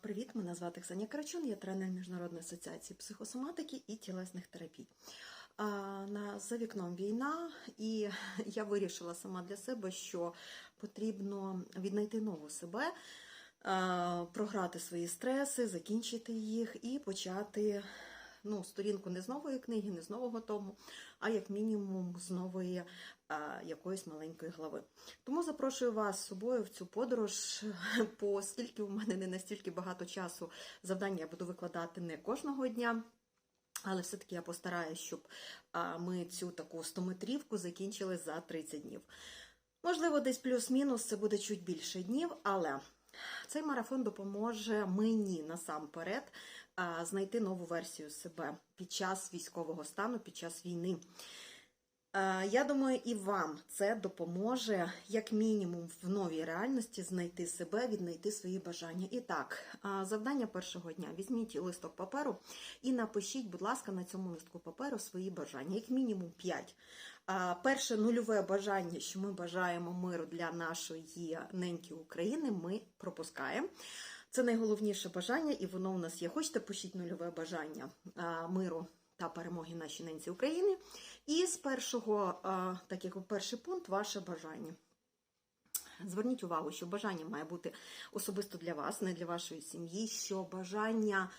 Привіт, мене звати Ксенія Карачун, я тренер Міжнародної асоціації психосоматики і тілесних терапій. За вікном війна, і я вирішила сама для себе, що потрібно віднайти нову себе, програти свої стреси, закінчити їх і почати ну, сторінку не з нової книги, не з нового тому, а як мінімум з нової а, якоїсь маленької глави. Тому запрошую вас з собою в цю подорож, оскільки у мене не настільки багато часу завдання я буду викладати не кожного дня. Але все-таки я постараюсь, щоб ми цю таку 100-метрівку закінчили за 30 днів. Можливо, десь плюс-мінус це буде чуть більше днів, але цей марафон допоможе мені насамперед знайти нову версію себе під час військового стану, під час війни. Е, Я думаю, і вам це допоможе, як мінімум, в новій реальності знайти себе, віднайти свої бажання. І так, е, завдання першого дня: візьміть листок паперу і напишіть, будь ласка, на цьому листку паперу свої бажання, як мінімум 5. Перше нульове бажання, що ми бажаємо миру для нашої неньки України, ми пропускаємо. Це найголовніше бажання, і воно у нас є. Хочете пишіть нульове бажання е, миру та перемоги нашій ненці України. І з першого, так як перший пункт, ваше бажання. Зверніть увагу, що бажання має бути особисто для вас, не для вашої сім'ї, що бажання.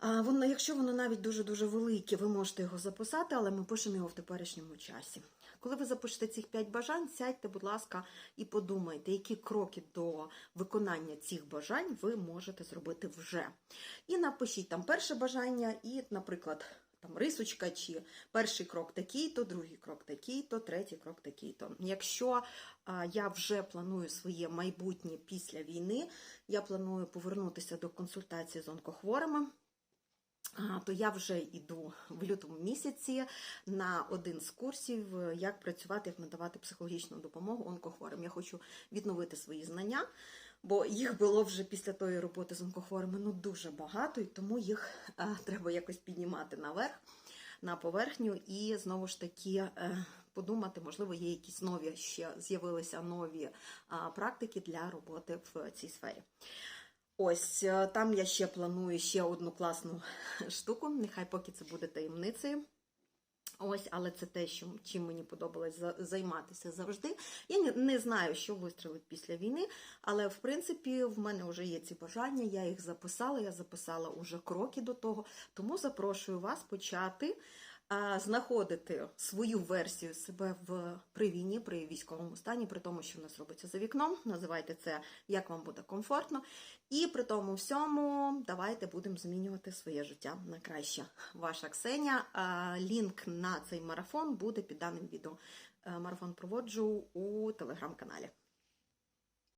Воно, якщо воно навіть дуже-дуже велике, ви можете його записати, але ми пишемо його в теперішньому часі. Коли ви запишете цих 5 бажань, сядьте, будь ласка, і подумайте, які кроки до виконання цих бажань ви можете зробити вже. І напишіть там перше бажання, і, наприклад, там рисочка, чи перший крок такий-то, другий крок такий-то, третій крок такий-то. Якщо я вже планую своє майбутнє після війни, я планую повернутися до консультації з онкохворими. То я вже йду в лютому місяці на один з курсів, як працювати, як надавати психологічну допомогу онкохворим. Я хочу відновити свої знання, бо їх було вже після тої роботи з онкохворими ну дуже багато, і тому їх а, треба якось піднімати наверх, на поверхню, і знову ж таки е, подумати, можливо, є якісь нові ще з'явилися нові практики для роботи в цій сфері. Ось е, там я ще планую ще одну класну штуку. Нехай поки це буде таємницею. Ось, але це те, що, чим мені подобалось за- займатися завжди. Я не, знаю, що вистрелить після війни, але в принципі в мене вже є ці бажання, я їх записала, я записала уже кроки до того. Тому запрошую вас почати знаходити свою версію себе в при війні, при військовому стані, при тому, що в нас робиться за вікном. Називайте це як вам буде комфортно. І при тому всьому давайте будемо змінювати своє життя на краще. Ваша Ксеня. А, Лінк на цей марафон буде під даним відео. Е, Марафон проводжу у телеграм-каналі.